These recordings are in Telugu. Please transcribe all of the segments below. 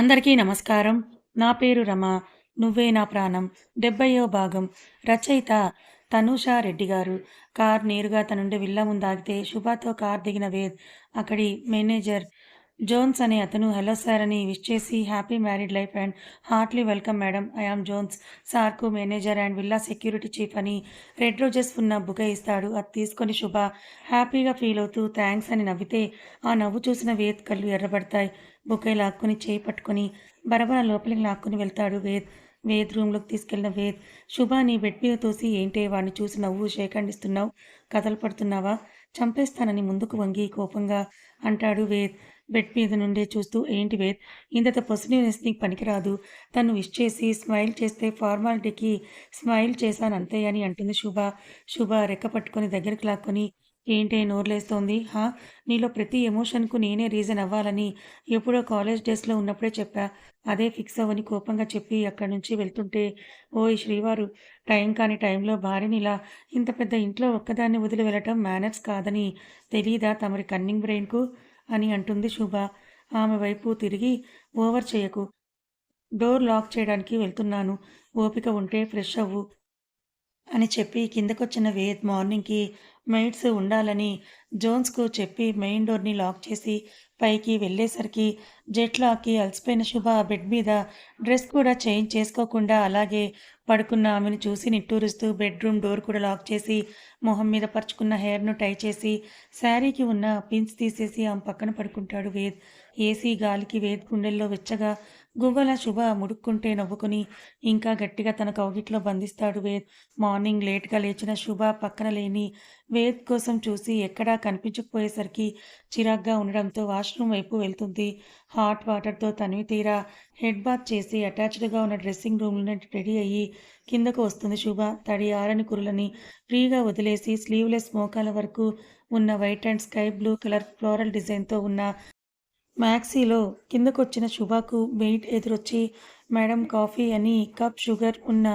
అందరికీ నమస్కారం. నా పేరు రమ. నువ్వే నా ప్రాణం. డెబ్బయో భాగం. రచయిత తనూషా రెడ్డి గారు. కార్ నేరుగా తన నుండి విల్ల ముందు ఆగితే శుభాతో కార్ దిగిన వేద్ అక్కడి మేనేజర్ జోన్స్ అనే అతను హలో సార్ అని విష్ చేసి happy married life and heartily welcome madam. I am Jones. సార్కు manager and villa security chief అని రెడ్ రోజెస్ ఉన్న బుక ఇస్తాడు. అది తీసుకొని శుభ హ్యాపీగా ఫీల్ అవుతూ థ్యాంక్స్ అని నవ్వితే ఆ నవ్వు చూసిన వేద్ కళ్ళు ఎర్రబడతాయి. బొకే లాక్కుని చేయి పట్టుకొని బరబర లోపలికి లాక్కుని వెళ్తాడు వేద్. వేద్ రూమ్లోకి తీసుకెళ్ళిన వేద్ శుభ నీ బెడ్ మీద తోసి ఏంటే? వాడిని చూసి నవ్వు షేకండిస్తున్నావు కథలు పడుతున్నావా? చంపేస్తానని ముందుకు వంగి కోపంగా అంటాడు వేద్. బెడ్ మీద నుండే చూస్తూ ఏంటి వేద్? ఇంత పొసిటివ్నెస్ నీకు పనికిరాదు. తను విష్ చేసి స్మైల్ చేస్తే ఫార్మాలిటీకి స్మైల్ చేశాను అంతే అని అంటుంది శుభ. శుభ రెక్క పట్టుకొని దగ్గరికి లాక్కొని ఏంటే నోర్లేస్తోంది? హా? నీలో ప్రతి ఎమోషన్కు నేనే రీజన్ అవ్వాలని ఎప్పుడో కాలేజ్ డేస్లో ఉన్నప్పుడే చెప్పా. అదే ఫిక్స్ అవ్వని కోపంగా చెప్పి అక్కడి నుంచి వెళ్తుంటే ఓయ్ శ్రీవారు టైం కాని టైంలో భార్యని ఇలా ఇంత పెద్ద ఇంట్లో ఒక్కదాన్ని వదిలి వెళ్ళటం మేనర్స్ కాదని తెలీదా తమరి కన్నింగ్ బ్రెయిన్కు? అని అంటుంది శుభ. ఆమె వైపు తిరిగి ఓవర్ చేయకు. డోర్ లాక్ చేయడానికి వెళ్తున్నాను. ఓపిక ఉంటే ఫ్రెష్ అవ్వు. అని చెప్పి కిందకొచ్చిన వేద్ మార్నింగ్కి మెయిడ్స్ ఉండాలని జోన్స్కు చెప్పి మెయిన్ డోర్ని లాక్ చేసి పైకి వెళ్ళేసరికి జెట్ లాక్కి అలసిపోయిన శుభ బెడ్ మీద డ్రెస్ కూడా చేంజ్ చేసుకోకుండా అలాగే పడుకున్న ఆమెను చూసి నిట్టూరుస్తూ బెడ్రూమ్ డోర్ కూడా లాక్ చేసి మొహం మీద పరుచుకున్న హెయిర్ను టై చేసి శారీకి ఉన్న పిన్స్ తీసేసి ఆమె పక్కన పడుకుంటాడు వేద్. ఏసీ గాలికి వేద్ గుండెల్లో వెచ్చగా గువ్వల శుభ ముడుక్కుంటే నవ్వుకుని ఇంకా గట్టిగా తన కౌగిట్లో బంధిస్తాడు వేద్. మార్నింగ్ లేట్గా లేచిన శుభ పక్కన లేని వేద్ కోసం చూసి ఎక్కడా కనిపించకపోయేసరికి చిరాగ్గా ఉండడంతో వాష్రూమ్ వైపు వెళ్తుంది. హాట్ వాటర్తో తనివి తీరా హెడ్ బాత్ చేసి అటాచ్డ్గా ఉన్న డ్రెస్సింగ్ రూమ్లో రెడీ అయ్యి కిందకు వస్తుంది శుభ. తడి ఆరని కురులని ఫ్రీగా వదిలేసి స్లీవ్లెస్ మోకాల వరకు ఉన్న white and sky blue colour floral డిజైన్తో ఉన్న మ్యాక్సీలో కిందకొచ్చిన శుభాకు వెయిట్ ఎదురొచ్చి మేడం కాఫీ అని కప్ షుగర్ ఉన్న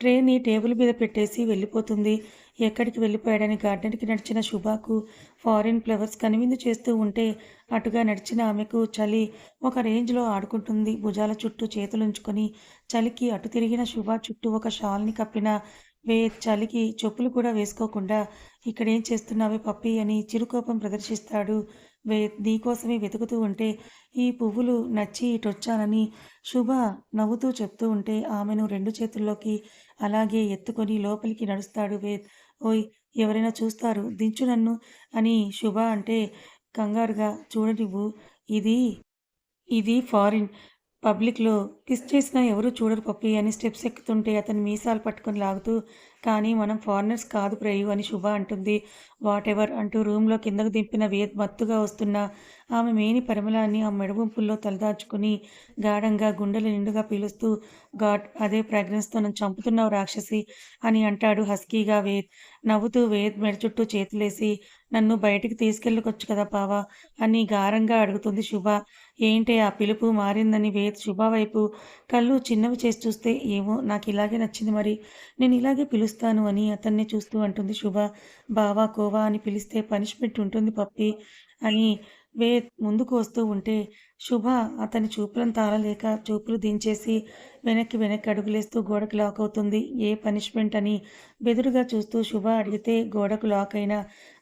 ట్రేని టేబుల్ మీద పెట్టేసి వెళ్ళిపోతుంది. ఎక్కడికి వెళ్ళిపోయాడని గార్డెన్కి నడిచిన శుభాకు ఫారిన్ ఫ్లవర్స్ కనువిందు చేస్తూ ఉంటే అటుగా నడిచిన ఆమెకు చలి ఒక రేంజ్లో ఆడుకుంటుంది. భుజాల చుట్టూ చేతులుంచుకొని చలికి అటు తిరిగిన శుభ చుట్టూ ఒక షాల్ని కప్పిన వే చలికి చెప్పులు కూడా వేసుకోకుండా ఇక్కడేం చేస్తున్నావే పప్పి అని చిరుకోపం ప్రదర్శిస్తాడు నీకోసమే వెతుకుతూ ఉంటే ఈ పువ్వులు నచ్చి ఇటొచ్చానని శుభ నవ్వుతూ చెప్తూ ఉంటే ఆమెను రెండు చేతుల్లోకి అలాగే ఎత్తుకొని లోపలికి నడుస్తాడు వేద్. ఓయ్ ఎవరైనా చూస్తారు దించు నన్ను అని శుభ అంటే కంగారుగా చూడనివ్వు ఇది ఇది ఫారిన్. పబ్లిక్లో కిస్ చేసినా ఎవరు చూడరు పప్పి అని స్టెప్స్ ఎక్కుతుంటే అతను మీసాలు పట్టుకొని లాగుతూ కానీ మనం ఫారినర్స్ కాదు ప్రేయు అని శుభ అంటుంది. వాట్ ఎవర్ అంటూ రూమ్లో కిందకు దింపిన వేద్ మత్తుగా వస్తున్న. ఆమె మేని పరిమళాన్ని ఆ మెడగుంపుల్లో తలదాచుకుని గాఢంగా గుండెలు నిండుగా పీలుస్తూ గాడ్ అదే ప్రెగ్నెన్స్తో నన్ను చంపుతున్నావు రాక్షసి అని అంటాడు హస్కీగా వేద్. నవ్వుతూ వేద్ మెడ చుట్టూ చేతులేసి నన్ను బయటికి తీసుకెళ్ళకొచ్చు కదా పావా అని గారంగా అడుగుతుంది శుభ. ఏంటి ఆ పిలుపు మారిందని వేద్ శుభ వైపు కళ్ళు చిన్నవి చేసి చూస్తే ఏమో నాకు ఇలాగే నచ్చింది మరి. నేను ఇలాగే పిలుస్తాను అని అతన్ని చూస్తూ అంటుంది శుభ. బావా కోవా అని పిలిస్తే పనిష్మెంట్ ఉంటుంది పప్పి అని వే ముందుకు వస్తూ ఉంటే శుభ అతని చూపులను తాళలేక చూపులు దించేసి వెనక్కి వెనక్కి అడుగులేస్తూ గోడకు లాక్ అవుతుంది. ఏ పనిష్మెంట్ అని బెదురుగా చూస్తూ శుభ అడిగితే గోడకు లాక్ అయిన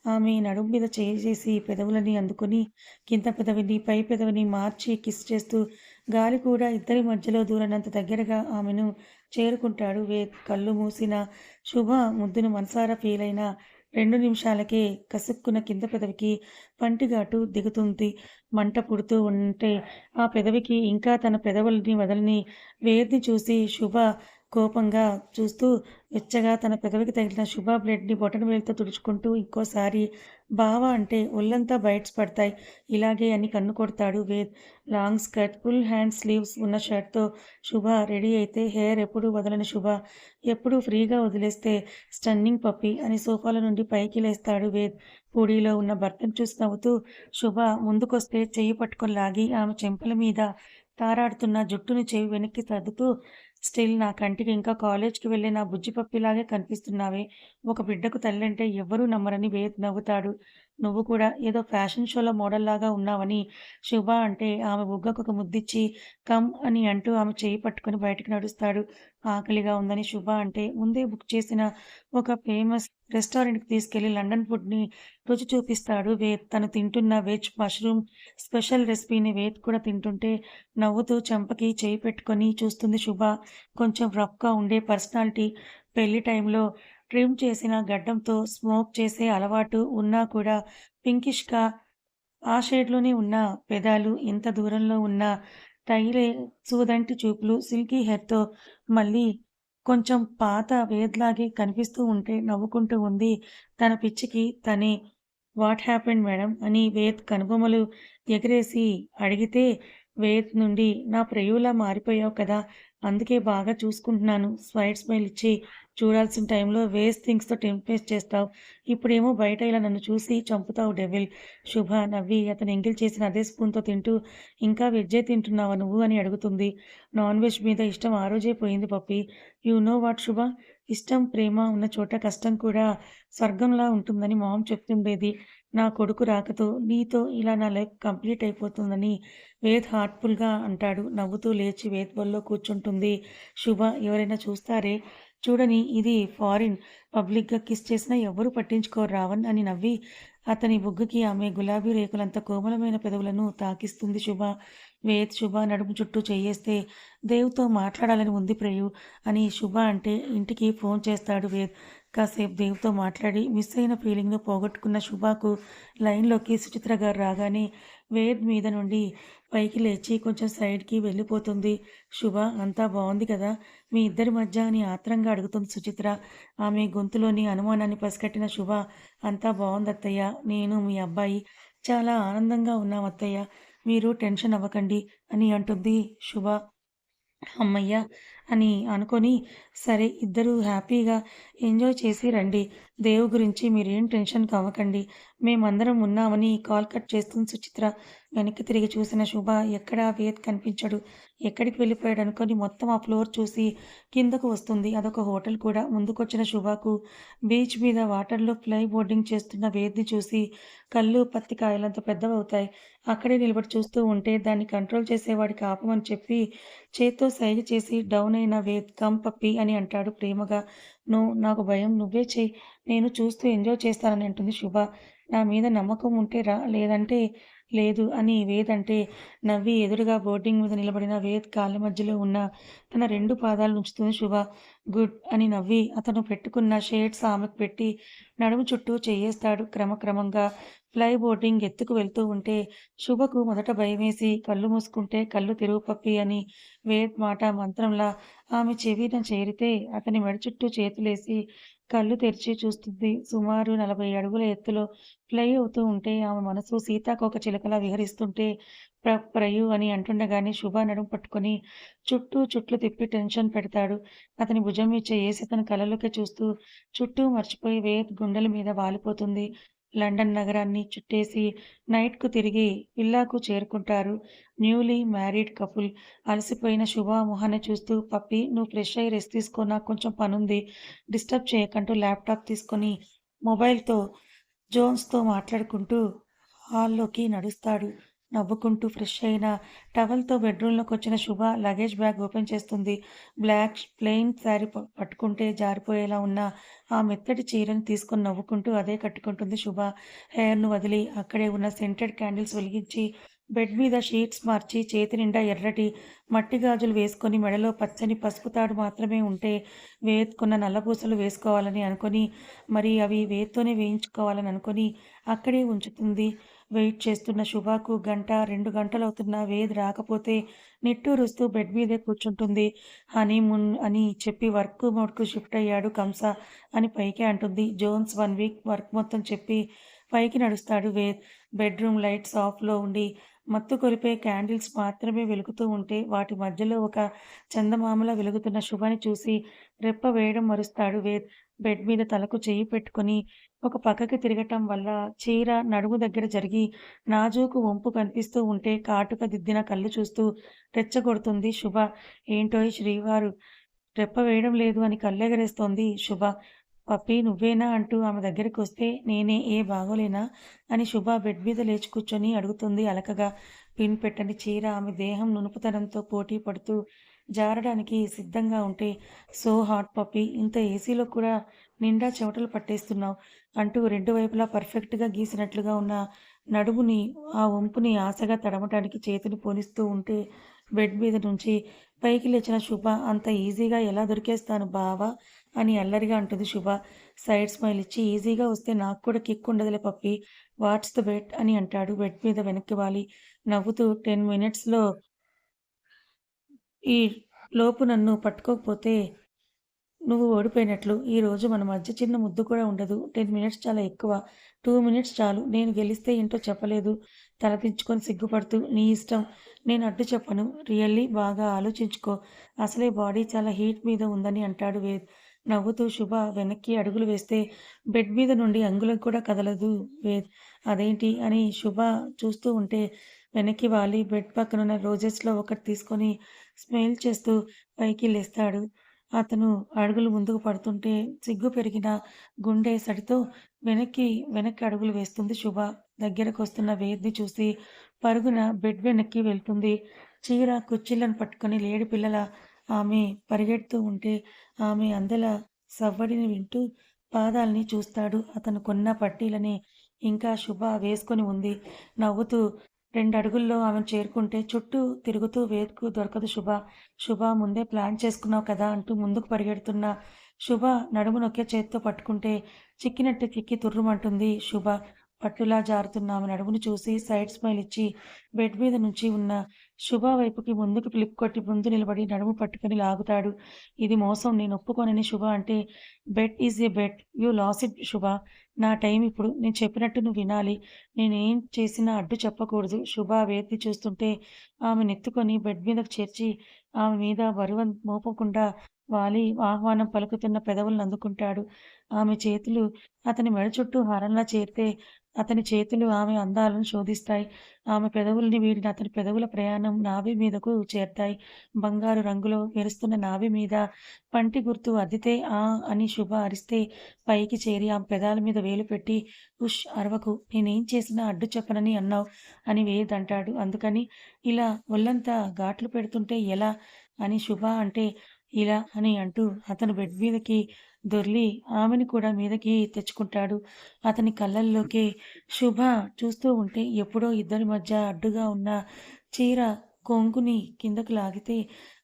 ఆమె నడుము మీద చేసి పెదవులని అందుకుని కింద పెదవిని పై పెదవిని మార్చి కిస్ చేస్తూ గాలి కూడా ఇద్దరి మధ్యలో దూరనంత దగ్గరగా ఆమెను చేరుకుంటాడు. వే కళ్ళు మూసిన శుభ ముద్దును మనసారా ఫీల్ అయిన రెండు నిమిషాలకే కసుక్కున కింద పెదవికి పంటిగాటు దిగుతుంది. మంట పుడుతూ ఉంటే ఆ పెదవికి ఇంకా తన పెదవుల్ని వదలని వేర్ని చూసి శుభ కోపంగా చూస్తూ వెచ్చగా తన పెదవికి తగిలిన శుభ బ్లడ్ని బొటన వేలితో తుడుచుకుంటూ ఇంకోసారి బావ అంటే ఒళ్ళంతా బయట్స్ పడతాయి. ఇలాగే అని కన్ను కొడతాడు Ved. Long skirt full hand sleeves ఉన్న షర్ట్తో శుభ రెడీ అయితే హెయిర్ ఎప్పుడు వదలని శుభ. ఎప్పుడు ఫ్రీగా వదిలేస్తే స్టన్నింగ్ పప్పి అని సోఫాల నుండి పైకి లేస్తాడు వేద్. పూడిలో ఉన్న భర్తను చూసి నవ్వుతూ శుభ ముందుకొస్తే చెయ్యి పట్టుకొని లాగి ఆమె చెంపల మీద తారాడుతున్న జుట్టుని చెవి వెనక్కి సర్దుతూ స్టిల్ నా కంటికి ఇంకా కాలేజ్‌కి వెళ్ళే నా బుజ్జి పప్పిలాగే కనిపిస్తున్నావే. ఒక బిడ్డకు తల్లంటే ఎవ్వరూ నమ్మరని వేద్ నవ్వుతాడు. నువ్వు కూడా ఏదో ఫ్యాషన్ షోలో మోడల్‌లాగా ఉన్నావని శుభ అంటే ఆమె బుగ్గకు ఒక ముద్దిచ్చి కమ్ అని అంటూ ఆమె చేయి పట్టుకొని బయటకు నడుస్తాడు. ఆకలిగా ఉందని శుభ అంటే ముందే బుక్ చేసిన ఒక ఫేమస్ రెస్టారెంట్‌కి తీసుకెళ్ళి లండన్ ఫుడ్‌ని రుచి చూపిస్తాడు వేద్. తను తింటున్న వెజ్ మష్రూమ్ స్పెషల్ రెసిపీని వేద్ కూడా తింటుంటే నవ్వుతూ చెంపకి చేయి పెట్టుకొని చూస్తుంది శుభ. కొంచెం రఫ్‌గా ఉండే పర్సనాలిటీ. పెళ్ళి టైంలో ట్రిమ్ చేసిన గడ్డంతో స్మోక్ చేసే అలవాటు ఉన్నా కూడా పింకిష్‌గా ఆ షేడ్‌లోనే ఉన్న పెదాలు, ఇంత దూరంలో ఉన్న టైలే సూదంటి చూపులు, సిల్కీ హెయిర్‌తో మళ్ళీ కొంచెం పాత వేద్‌లాగే కనిపిస్తూ ఉంటే నవ్వుకుంటూ ఉంది. తన పిచ్చికి తనే వాట్ హ్యాపెండ్ మేడం అని వేద్ కనుబొమలు ఎగిరేసి అడిగితే వేద్ నుండి నా ప్రియులా మారిపోయావు కదా! అందుకే బాగా చూసుకుంటున్నాను. స్వైట్ స్మైల్ ఇచ్చి చూడాల్సిన టైంలో వేస్ట్ థింగ్స్‌తో టెంప్టేట్ చేస్తావు. ఇప్పుడేమో బయట ఇలా నన్ను చూసి చంపుతావు డెవిల్. శుభ నవ్వి అతను ఎంగిల్ చేసిన అదే స్పూన్‌తో తింటూ ఇంకా వెజ్జే తింటున్నావా నువ్వు అని అడుగుతుంది. నాన్ వెజ్ మీద ఇష్టం ఆ రోజే పోయింది పప్పీ. యూ నో వాట్ శుభ ఇష్టం, ప్రేమ ఉన్న చోట కష్టం కూడా స్వర్గంలా ఉంటుందని మామ్ చెప్తుండేది. నా కొడుకు రాకతో నీతో ఇలా నా లైఫ్ కంప్లీట్ అయిపోతుందని వేద్ హార్ట్‌ఫుల్‌గా అంటాడు. నవ్వుతూ లేచి వేద్ బల్లో కూర్చుంటుంది శుభ. ఎవరైనా చూస్తారే చూడని ఇది ఫారిన్. పబ్లిక్‌గా కిస్ చేసినా ఎవ్వరూ పట్టించుకోరు రావణ్ అని నవ్వి అతని బుగ్గకి ఆమె గులాబీ రేకులంత కోమలమైన పెదవులను తాకిస్తుంది శుభ. వేద్ శుభ నడుము చుట్టూ చేయేస్తే దేవ్‌తో మాట్లాడాలని ఉంది ప్రేయు అని శుభ అంటే ఇంటికి ఫోన్ చేస్తాడు వేద్. కాసేపు దేవ్‌తో మాట్లాడి మిస్ అయిన ఫీలింగ్‌ను పోగొట్టుకున్న శుభకు లైన్‌లోకి సుచిత్ర గారు రాగానే వేద్ మీద నుండి పైకి లేచి కొంచెం సైడ్‌కి వెళ్ళిపోతుంది. శుభ అంతా బాగుంది కదా! మీ ఇద్దరి మధ్య అని ఆత్రంగా అడుగుతుంది సుచిత్ర. ఆమె గొంతులోని అనుమానాన్ని పసికట్టిన శుభ అంతా బాగుంది అత్తయ్య నేను, మీ అబ్బాయి చాలా ఆనందంగా ఉన్నాం అత్తయ్య. మీరు టెన్షన్ అవ్వకండి అని అంటుంది శుభ. అమ్మయ్య అని అనుకొని సరే ఇద్దరూ హ్యాపీగా ఎంజాయ్ చేసి రండి. దేవు గురించి మీరేం టెన్షన్ అవ్వకండి. మేమందరం ఉన్నామని కాల్ కట్ చేస్తుంది సుచిత్ర. వెనక్కి తిరిగి చూసిన శుభ ఎక్కడా వేద్ కనిపించడు. ఎక్కడికి వెళ్ళిపోయాడు అనుకొని మొత్తం ఆ ఫ్లోర్ చూసి కిందకు వస్తుంది. అదొక హోటల్ కూడా. ముందుకొచ్చిన శుభకు బీచ్ మీద వాటర్‌లో ఫ్లై బోర్డింగ్ చేస్తున్న వేద్‌ని చూసి కళ్ళు పత్తికాయలంత పెద్దవవుతాయి. అక్కడే నిలబడి చూస్తూ ఉంటే దాన్ని కంట్రోల్ చేసేవాడికి ఆపమని చెప్పి చేత్తో సైగ చేసి డౌన్ నా వేద్ పప్పి అని అంటాడు ప్రేమగా. నో నాకు భయం నువ్వే చెయ్యి నేను చూస్తూ ఎంజాయ్ చేస్తానని అంటుంది శుభ. నా మీద నమ్మకం ఉంటే రా లేదంటే లేదు అని వేద్ అంటే నవ్వి ఎదురుగా బోర్డింగ్ మీద నిలబడిన వేద్ కాళ్ళ మధ్యలో ఉన్న తన రెండు పాదాలు ఉంచుతుంది శుభ. గుడ్ అని నవ్వి అతను పెట్టుకున్న షేడ్స్ ఆమెకు పెట్టి నడుము చుట్టూ చేయేస్తాడు క్రమక్రమంగా ఫ్లై బోర్డింగ్ ఎత్తుకు వెళ్తూ ఉంటే శుభకు మొదట భయమేసి కళ్ళు మూసుకుంటే కళ్ళు తిరుగుపప్పి అని వేట్ మాట మంత్రంలా ఆమె చెవిన చేరితే అతని మెడ చుట్టూ చేతులేసి కళ్ళు తెరిచి చూస్తుంది. సుమారు నలభై అడుగుల ఎత్తులో ఫ్లై అవుతూ ఉంటే ఆమె మనసు సీతాకోకచిలుకలా విహరిస్తుంటే ప్ర ప్రయు అని అంటుండగానే శుభ నడుము పట్టుకొని చుట్టూ చుట్లు తిప్పి టెన్షన్ పెడతాడు. అతని భుజం మీద వేసి అతని కళ్ళలోకి చూస్తూ చుట్టూ మర్చిపోయి వేత్ గుండెల మీద వాలిపోతుంది. లండన్ నగరాన్ని చుట్టేసి నైట్‌కు తిరిగి ఇల్లాకు చేరుకుంటారు న్యూలీ మ్యారీడ్ కపుల్. అలసిపోయిన శుభ మొహాన్ని చూస్తూ పప్పీ నువ్వు ఫ్రెష్ అయ్యి రెస్ట్ తీసుకో నాకు కొంచెం పనుంది. డిస్టర్బ్ చేయకంటూ ల్యాప్‌టాప్ తీసుకొని మొబైల్‌తో జోన్స్‌తో మాట్లాడుకుంటూ హాల్లోకి నడుస్తాడు. నవ్వుకుంటూ ఫ్రెష్ అయిన టవల్‌తో బెడ్రూమ్లోకి వచ్చిన శుభ లగేజ్ బ్యాగ్ ఓపెన్ చేస్తుంది. బ్లాక్ ప్లెయిన్ శారీ పట్టుకుంటే జారిపోయేలా ఉన్న ఆ మెత్తటి చీరని తీసుకొని నవ్వుకుంటూ అదే కట్టుకుంటుంది శుభ. హెయిర్‌ను వదిలి అక్కడే ఉన్న సెంటెడ్ క్యాండిల్స్ వెలిగించి బెడ్ మీద షీట్స్ మార్చి చేతి నిండా ఎర్రటి మట్టి గాజులు వేసుకొని మెడలో పచ్చని పసుపు తాడు మాత్రమే ఉంటే వేద్ నల్లపూసలు వేసుకోవాలని అనుకొని మరి అవి వేత్తోనే వేయించుకోవాలని అనుకొని అక్కడే ఉంచుతుంది. వెయిట్ చేస్తున్న శుభకు గంట, రెండు గంటలవుతున్నా వేద్ రాకపోతే నిట్టూరుస్తూ బెడ్ మీదే కూర్చుంటుంది. హనీమూన్ అని చెప్పి వర్క్ మోడ్‌కు షిఫ్ట్ అయ్యాడు కంస అని పైకే అంటుంది. జోన్స్ వన్ వీక్ వర్క్ మొత్తం చెప్పి పైకి నడుస్తాడు వేద్. బెడ్‌రూమ్ లైట్స్ ఆఫ్‌లో ఉండి మత్తు కొలిపే క్యాండిల్స్ మాత్రమే వెలుగుతూ ఉంటే వాటి మధ్యలో ఒక చందమామలా వెలుగుతున్న శుభని చూసి రెప్ప వేయడం మరుస్తాడు వేద్. బెడ్ మీద తలకు చేయి పెట్టుకొని ఒక పక్కకి తిరగటం వల్ల చీర నడుము దగ్గర జరిగి నాజూకు వంపు కనిపిస్తూ ఉంటే కాటుక దిద్దిన కళ్ళు చూస్తూ రెచ్చగొడుతుంది శుభ. ఏంటో శ్రీవారు రెప్ప వేయడం లేదు అని కళ్ళెగరేస్తోంది శుభ. పప్పి నువ్వేనా అంటూ ఆమె దగ్గరికి వస్తే నేనే ఏ బాగోలేనా అని శుభ బెడ్ మీద లేచి కూర్చొని అడుగుతుంది అలకగా. పిన్ పెట్టని చీర ఆమె దేహం నునుపుతనంతో పోటీ పడుతూ జారడానికి సిద్ధంగా ఉంటే సో హాట్ పప్పీ ఇంత ఏసీలో కూడా నిండా చెమటలు పట్టేస్తున్నావు అంటూ రెండు వైపులా పర్ఫెక్ట్గా గీసినట్లుగా ఉన్న నడుముని ఆ వంపుని ఆశగా తడమటానికి చేతిని పోనిస్తూ ఉంటే బెడ్ మీద నుంచి పైకి లేచిన శుభ అంత ఈజీగా ఎలా దొరికేస్తాను బావా? అని అల్లరిగా అంటుంది శుభ. సైడ్ స్మైల్ ఇచ్చి ఈజీగా వస్తే నాకు కూడా కిక్ ఉండదులే పప్పి వాట్స్ ద బెడ్ అని అంటాడు బెడ్ మీద వెనక్కి వాలి. నవ్వుతూ టెన్ మినిట్స్లో ఈ లోపు నన్ను పట్టుకోకపోతే నువ్వు ఓడిపోయినట్లు. ఈరోజు మన మధ్య చిన్న ముద్దు కూడా ఉండదు. టెన్ మినిట్స్ చాలా ఎక్కువ. టూ మినిట్స్ చాలు. నేను గెలిస్తే ఏంటో చెప్పలేదు. తలపించుకొని సిగ్గుపడుతూ నీ ఇష్టం. నేను అడ్డు చెప్పను. రియల్లీ బాగా ఆలోచించుకో. అసలే బాడీ చాలా హీట్ మీద ఉందని అంటాడు వేద్. నవ్వుతూ శుభ వెనక్కి అడుగులు వేస్తే బెడ్ మీద నుండి అంగుళం కూడా కదలదు వేద్. అదేంటి అని శుభ చూస్తూ ఉంటే వెనక్కి వాలి. బెడ్ పక్కనున్న రోజెస్లో ఒకటి తీసుకొని స్మెల్ చేస్తూ పైకి లేస్తాడు. అతను అడుగులు ముందుకు పడుతుంటే సిగ్గు పెరిగిన గుండె సడితో వెనక్కి వెనక్కి అడుగులు వేస్తుంది శుభ. దగ్గరకు వస్తున్న వేద్ని చూసి పరుగున బెడ్ వెనక్కి వెళ్తుంది. చీర కుర్చీలను పట్టుకొని లేడి పిల్లల ఆమె పరిగెడుతూ ఉంటే ఆమె అందల సవ్వడిని వింటూ పాదాల్ని చూస్తాడు. అతను కొన్న పట్టీలని ఇంకా శుభ వేసుకొని ఉంది. నవ్వుతూ రెండు అడుగుల్లో ఆమె చేరుకుంటే చుట్టూ తిరుగుతూ వేదుకు దొరకదు శుభ. శుభ ముందే ప్లాన్ చేసుకున్నావు కదా అంటూ ముందుకు పరిగెడుతున్న శుభ నడుము నొక్కే చేతితో పట్టుకుంటే చిక్కినట్టు చిక్కి తుర్రుమంటుంది శుభ. పట్టులా జారుతున్న ఆమె నడుమును చూసి సైడ్ స్మైల్ ఇచ్చి బెడ్ మీద నుంచి ఉన్న శుభ వైపుకి ముందుకు ఫ్లిప్ కొట్టి ముందు నిలబడి నడుము పట్టుకొని లాగుతాడు. ఇది మోసం నేను ఒప్పుకోనని శుభ అంటే bet is a bet you lose it Shubha. నా టైం ఇప్పుడు నేను చెప్పినట్టు నువ్వు వినాలి. నేనేం చేసినా అడ్డు చెప్పకూడదు. శుభ వేతి చూస్తుంటే ఆమె నెత్తుకొని బెడ్ మీదకు చేర్చి ఆమె మీద బరువ మోపకుండా వాలి ఆహ్వానం పలుకుతున్న పెదవులను అందుకుంటాడు. ఆమె చేతులు అతని మెడ చుట్టూ హారంలా చేరితే అతని చేతులు ఆమె అందాలను శోధిస్తాయి. ఆమె పెదవుల్ని వీడిన అతని పెదవుల ప్రయాణం నాభి మీదకు చేరుతాయి. బంగారు రంగులో మెరుస్తున్న నాభి మీద పంటి గుర్తు అద్దితే ఆ అని శుభ అరిస్తే పైకి చేరి ఆమె పెదాల మీద వేలు పెట్టి ఉష్ అరవకు నేనేం చేసినా అడ్డు చెప్పనని అన్నావు అని వేయదంటాడు అందుకని ఇలా ఒళ్ళంతా ఘాట్లు పెడుతుంటే ఎలా? అని శుభ అంటే ఇలా అని అంటూ అతను బెడ్ మీదకి దొర్లి ఆమెని కూడా మీదకి తెచ్చుకుంటాడు. అతని కళ్ళల్లోకి శుభ చూస్తూ ఉంటే ఎప్పుడో ఇద్దరి మధ్య అడ్డుగా ఉన్న చీర కొంగుని కిందకు లాగితే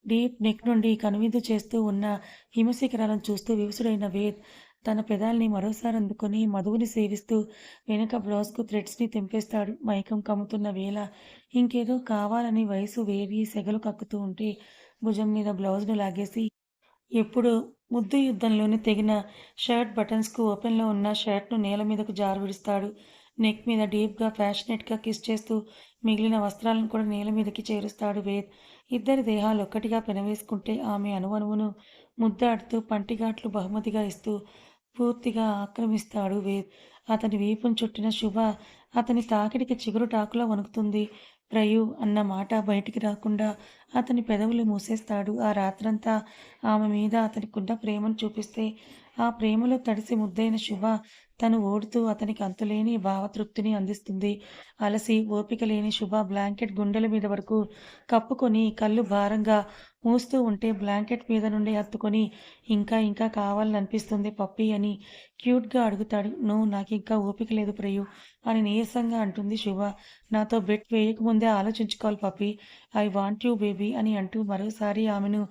డీప్ నెక్ నుండి కనువిందు చేస్తూ ఉన్న హిమశిఖరాలను చూస్తూ వివసుడైన వేద్ తన పెదాల్ని మరోసారి అందుకొని మధువుని సేవిస్తూ వెనుక బ్లౌజ్కు థ్రెడ్స్ని తెంపేస్తాడు. మైకం కమ్ముతున్న వేళ ఇంకేదో కావాలని వయసు వేవి సెగలు కక్కుతూ ఉంటే భుజం మీద బ్లౌజ్ను లాగేసి ఎప్పుడు ముద్దు యుద్ధంలోనే తెగిన షర్ట్ బటన్స్కు ఓపెన్లో ఉన్న షర్ట్ను నేల మీదకు జారు విడుస్తాడు. నెక్ మీద డీప్గా ఫ్యాషనెట్గా కిస్ చేస్తూ మిగిలిన వస్త్రాలను కూడా నేల మీదకి చేరుస్తాడు వేద్. ఇద్దరి దేహాలు ఒక్కటిగా పెనవేసుకుంటే ఆమె అనువనువును ముద్దాడుతూ పంటిఘాట్లు బహుమతిగా ఇస్తూ పూర్తిగా ఆక్రమిస్తాడు వే అతని వీపును చుట్టిన శుభ అతని తాకిడికి చిగురు టాకులో వణుకుతుంది. ప్రయు అన్న మాట బయటికి రాకుండా అతని పెదవులు మూసేస్తాడు. ఆ రాత్రంతా ఆమె మీద అతనికున్న ప్రేమను చూపిస్తే ఆ ప్రేమలో తడిసి ముద్దైన శుభ తను ఓడుతూ అతనికి అంతులేని భావతృప్తిని అందిస్తుంది. అలసి ఓపిక లేని శుభ బ్లాంకెట్ గుండెల మీద వరకు కప్పుకొని కళ్ళు భారంగా మూస్తూ ఉంటే బ్లాంకెట్ మీద నుండి హత్తుకొని ఇంకా ఇంకా కావాలనిపిస్తుంది పప్పి అని క్యూట్గా అడుగుతాడు. నువ్వు నాకు ఇంకా ఓపిక లేదు ప్రియు అని నీరసంగా అంటుంది శుభ నాతో బెట్ వేయకముందే ఆలోచించుకోవాలి పప్పి. ఐ వాంట్ యూ బేబీ అని అంటూ మరోసారి ఆమెను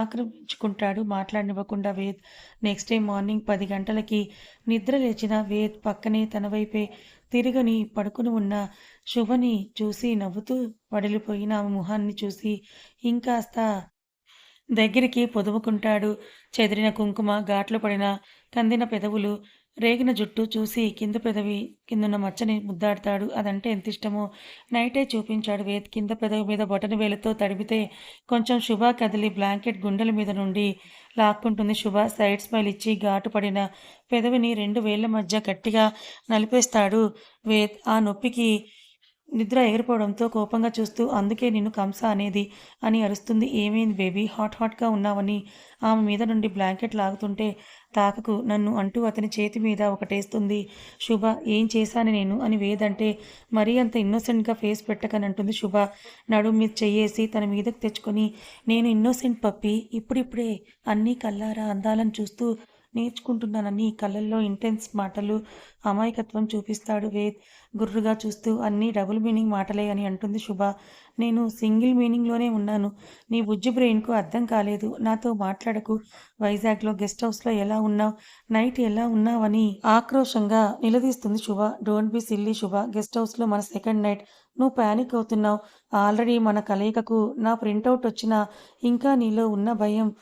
ఆక్రమించుకుంటాడు. మాట్లాడనివ్వకుండా వేద్ నెక్స్ట్ డే మార్నింగ్ పది గంటలకి నిద్ర లేచిన వేద్ పక్కనే తన వైపే తిరగని పడుకుని ఉన్న శుభని చూసి నవ్వుతూ వడిలిపోయిన ఆమె ముఖాన్ని చూసి ఇంకాస్త దగ్గరికి పొదువుకుంటాడు చెదిరిన కుంకుమ ఘాట్లు పడిన కందిన పెదవులు రేగిన జుట్టు చూసి కింద పెదవి కిందున్న మచ్చని ముద్దాడతాడు. అదంటే ఎంత ఇష్టమో? నైటే చూపించాడు వేద్. కింద పెదవి మీద బొటన వేలతో తడిపితే కొంచెం శుభ కదిలి బ్లాంకెట్ గుండెల మీద నుండి లాక్కుంటుంది శుభ. సైడ్ స్మైల్ ఇచ్చి ఘాటు పడిన పెదవిని రెండు వేళ్ళ మధ్య గట్టిగా నలిపేస్తాడు వేద్. ఆ నొప్పికి నిద్ర ఎగిరిపోవడంతో కోపంగా చూస్తూ అందుకే నిన్ను కంస అనేది అని అరుస్తుంది. ఏమైంది బేబీ? హాట్ హాట్గా ఉన్నావని. ఆమె మీద నుండి బ్లాంకెట్ లాగుతుంటే తాకకు నన్ను అంటూ అతని చేతి మీద ఒకటేస్తుంది. శుభ ఏం చేశాను నేను? అని వేదంటే మరీ అంత ఇన్నోసెంట్గా ఫేస్ పెట్టకని అంటుంది శుభ. నడుము మీద చెయ్యేసి తన మీదకు తెచ్చుకొని నేను ఇన్నోసెంట్ పప్పి ఇప్పుడిప్పుడే అన్నీ కల్లారా అందాలని చూస్తూ నేర్చుకుంటున్నానని కళ్ళల్లో ఇంటెన్స్ మాటలు అమాయకత్వం చూపిస్తాడు వేద్. గుర్రుగా చూస్తూ అన్నీ డబుల్ మీనింగ్ మాటలే అని అంటుంది శుభ. నేను సింగిల్ మీనింగ్లోనే ఉన్నాను. నీ బుజ్జి బ్రెయిన్కు అర్థం కాలేదు. నాతో మాట్లాడకు. వైజాగ్లో గెస్ట్ హౌస్లో ఎలా ఉన్నావు? నైట్ ఎలా ఉన్నావని ఆక్రోషంగా నిలదీస్తుంది Shubha. Don't be silly Shubha. Guest హౌస్లో మన సెకండ్ నైట్ నువ్వు ప్యానిక్ అవుతున్నావు. ఆల్రెడీ మన కలయికకు నా ప్రింటౌట్ వచ్చినా ఇంకా నీలో ఉన్న భయం.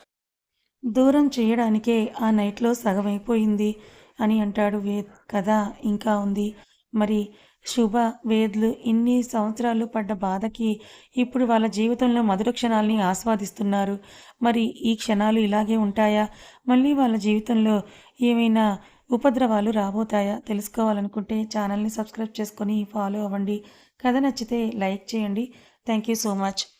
దూరం చేయడానికే ఆ నైట్లో సగమైపోయింది అని అంటాడు వేద్. కథ ఇంకా ఉంది. మరి శుభ వేద్లు ఇన్ని సంవత్సరాలు పడ్డ బాధకి ఇప్పుడు వాళ్ళ జీవితంలో మధుర క్షణాలని ఆస్వాదిస్తున్నారు. మరి ఈ క్షణాలు ఇలాగే ఉంటాయా? మళ్ళీ వాళ్ళ జీవితంలో ఏమైనా ఉపద్రవాలు రాబోతాయా? తెలుసుకోవాలనుకుంటే ఛానల్ని సబ్స్క్రైబ్ చేసుకొని ఫాలో అవ్వండి. కథ నచ్చితే లైక్ చేయండి. Thank you so much